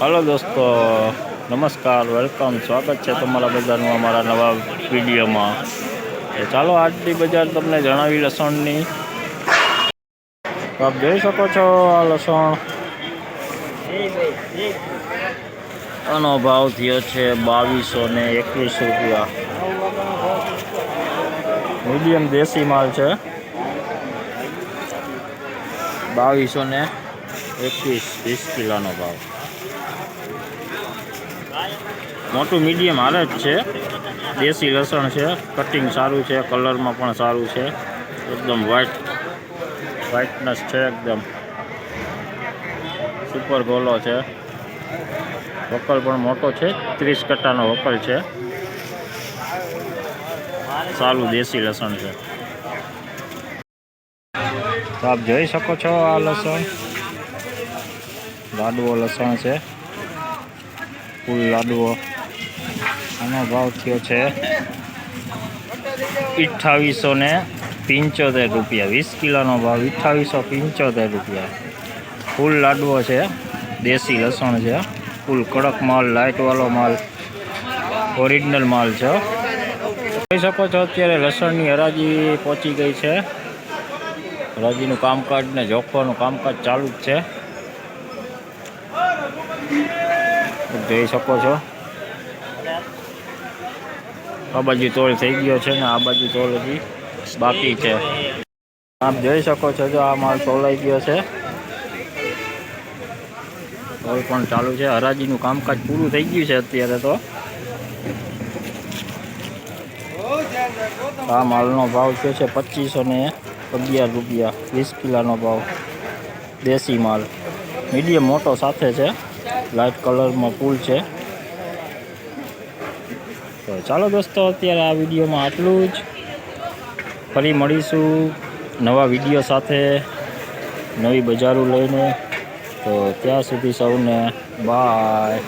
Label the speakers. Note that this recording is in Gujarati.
Speaker 1: હલો દોસ્તો, નમસ્કાર, વેલકમ. સ્વાગત છે તમારા બધાનું અમારા નવા વિડીયોમાં. ચાલો આજની બજાર તમને જણાવી લસણની. આપ જોઈ શકો છો આ લસણ. આનો ભાવ થયો છે બાવીસો ને એકવીસ રૂપિયા. મીડિયમ દેશી માલ છે. બાવીસો ને એકવીસ, વીસ કિલોનો ભાવ. મોટું મીડિયમ હારે જ છે. દેશી લસણ છે કટિંગ સારું છે, કલરમાં પણ સારું છે. એકદમ વ્હાઈટ વ્હાઈટનેસ છે એકદમ. સુપર ગોલો છે. વકલ પણ મોટો છે, ત્રીસ કટ્ટાનો વકલ છે. સારું દેશી લસણ છે. તો આપ જોઈ શકો છો આ લસણ. લાડવો લસણ છે. ફૂલ લાડવો. આનો ભાવ થયો છે અઠ્ઠાવીસો ને પંચોતેર રૂપિયા, વીસ કિલોનો ભાવ અઠ્ઠાવીસો પંચોતેર રૂપિયા. ફૂલ લાડવો છે, દેશી લસણ છે, ફૂલ કડક માલ લાઇટવાળો માલ ઓરિજિનલ માલ છે. જોઈ શકો છો અત્યારે લસણની હરાજી પહોંચી ગઈ છે. હરાજીનું કામકાજ ને જોખવાનું કામકાજ ચાલુ જ છે. જોઈ શકો છો. આ બાજુ તોલ થઈ ગયો છે ને આ બાજુ તોલ હજી બાકી છે. આપ જોઈ શકો છો જો આ માલ તોલાઈ ગયો છે. તોલ પણ ચાલુ છે. હરાજીનું કામકાજ પૂરું થઈ ગયું છે અત્યારે તો. આ માલનો ભાવ થયો છે પચીસો ને અગિયાર રૂપિયા, વીસ કિલાનો ભાવ. દેશી માલ. મીડિયમ મોટો સાથે છે. લાઇટ કલરમાં ફૂલ છે. તો ચાલો દોસ્તો, અત્યારે આ વિડીયોમાં આટલું જ. ફરી મળીશું નવા વીડિયો સાથે, નવી બજારો લઈને. તો ત્યાં સુધી સૌને બાય.